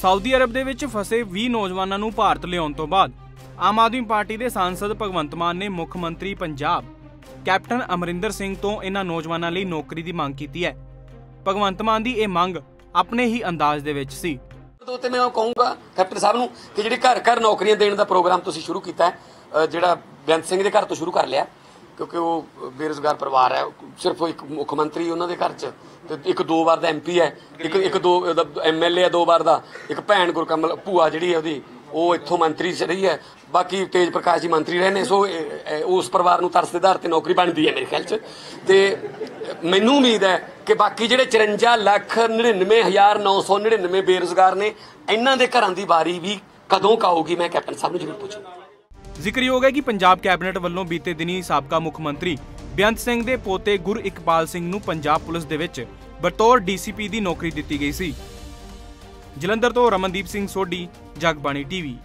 Saudi Arab ਦੇ ਵਿੱਚ ਫਸੇ 20 ਨੌਜਵਾਨਾਂ ਨੂੰ ਭਾਰਤ ਲਿਆਉਣ ਤੋਂ ਬਾਅਦ ਆਮ ਆਦਮੀ ਪਾਰਟੀ ਦੇ ਸਾਂਸਦ ਭਗਵੰਤ ਮਾਨ ਨੇ ਮੁੱਖ ਮੰਤਰੀ ਪੰਜਾਬ ਕੈਪਟਨ ਅਮਰਿੰਦਰ ਸਿੰਘ ਤੋਂ ਇਹਨਾਂ ਨੌਜਵਾਨਾਂ ਲਈ ਨੌਕਰੀ ਦੀ ਮੰਗ ਕੀਤੀ ਹੈ। ਭਗਵੰਤ ਮਾਨ ਦੀ ਇਹ ਮੰਗ ਆਪਣੇ ਹੀ ਅੰਦਾਜ਼ ਦੇ ਵਿੱਚ ਸੀ। ਤੋਂ ਤੇ ਮੈਂ ਕਹੂੰਗਾ ਕੈਪਟਨ ਸਾਹਿਬ ਨੂੰ ਕਿ ਜਿਹੜੀ ਘਰ ਘਰ ਨੌਕਰੀਆਂ ਦੇਣ ਦਾ ਪ੍ਰੋਗਰਾਮ ਤੁਸੀਂ ਸ਼ੁਰੂ ਕੀਤਾ ਜਿਹੜਾ ਬੇਅੰਤ ਸਿੰਘ ਦੇ ਘਰ ਤੋਂ ਸ਼ੁਰੂ ਕਰ ਲਿਆ ਕਿਉਂਕਿ ਉਹ ਬੇਰੁਜ਼ਗਾਰ ਪਰਿਵਾਰ ਹੈ, ਸਿਰਫ ਇੱਕ ਮੁੱਖ ਮੰਤਰੀ ਉਹਨਾਂ ਦੇ ਘਰ 'ਚ ਤੇ ਇੱਕ ਦੋ ਵਾਰ ਦਾ ਐਮਪੀ ਹੈ, ਇੱਕ ਇੱਕ ਦੋ ਐਮਐਲਏ ਹੈ ਦੋ ਵਾਰ ਦਾ, ਇੱਕ ਭੈਣ ਗੁਰਕਮਲ, ਭੂਆ ਜਿਹੜੀ ਹੈ ਉਹਦੀ, ਉਹ ਇੱਥੋਂ ਮੰਤਰੀ ਚ ਰਹੀ ਹੈ। ਬਾਕੀ ਤੇਜ ਪ੍ਰਕਾਸ਼ ਜੀ ਮੰਤਰੀ ਰਹੇ ਨੇ, ਸੋ ਉਸ ਪਰਿਵਾਰ ਨੂੰ ਤਰਸ ਦੇ ਆਧਾਰ ਤੇ ਨੌਕਰੀ ਬਣਦੀ ਹੈ ਮੇਰੇ ਖਿਆਲ 'ਚ। ਤੇ ਮੈਨੂੰ ਉਮੀਦ ਹੈ ਕਿ ਬਾਕੀ ਜਿਹੜੇ 54 ਲੱਖ 99999 ਬੇਰੁਜ਼ਗਾਰ ਨੇ, ਇਹਨਾਂ ਦੇ ਘਰਾਂ ਦੀ ਵਾਰੀ ਵੀ ਕਦੋਂ ਕਾਊਗੀ ਮੈਂ ਕੈਪਟਨ ਸਾਹਿਬ ਨੂੰ ਜ਼ਰੂਰ ਪੁੱਛੂੰਗਾ। ਜ਼ਿਕਰਯੋਗ ਹੈ ਕਿ ਪੰਜਾਬ ਕੈਬਨਿਟ ਵੱਲੋਂ ਬੀਤੇ ਦਿਨੀ ਸਾਬਕਾ ਮੁੱਖ ਮੰਤਰੀ ਬੇਅੰਤ ਸਿੰਘ ਦੇ ਪੋਤੇ ਗੁਰ ਇਕਬਾਲ ਸਿੰਘ ਨੂੰ ਪੰਜਾਬ ਪੁਲਿਸ ਦੇ ਵਿੱਚ ਬਤੌਰ ਡੀਸੀਪੀ ਦੀ ਨੌਕਰੀ ਦਿੱਤੀ ਗਈ ਸੀ। ਜਲੰਧਰ ਤੋਂ ਰਮਨਦੀਪ ਸਿੰਘ ਸੋਢੀ, ਜਗਬਾਣੀ ਟੀਵੀ।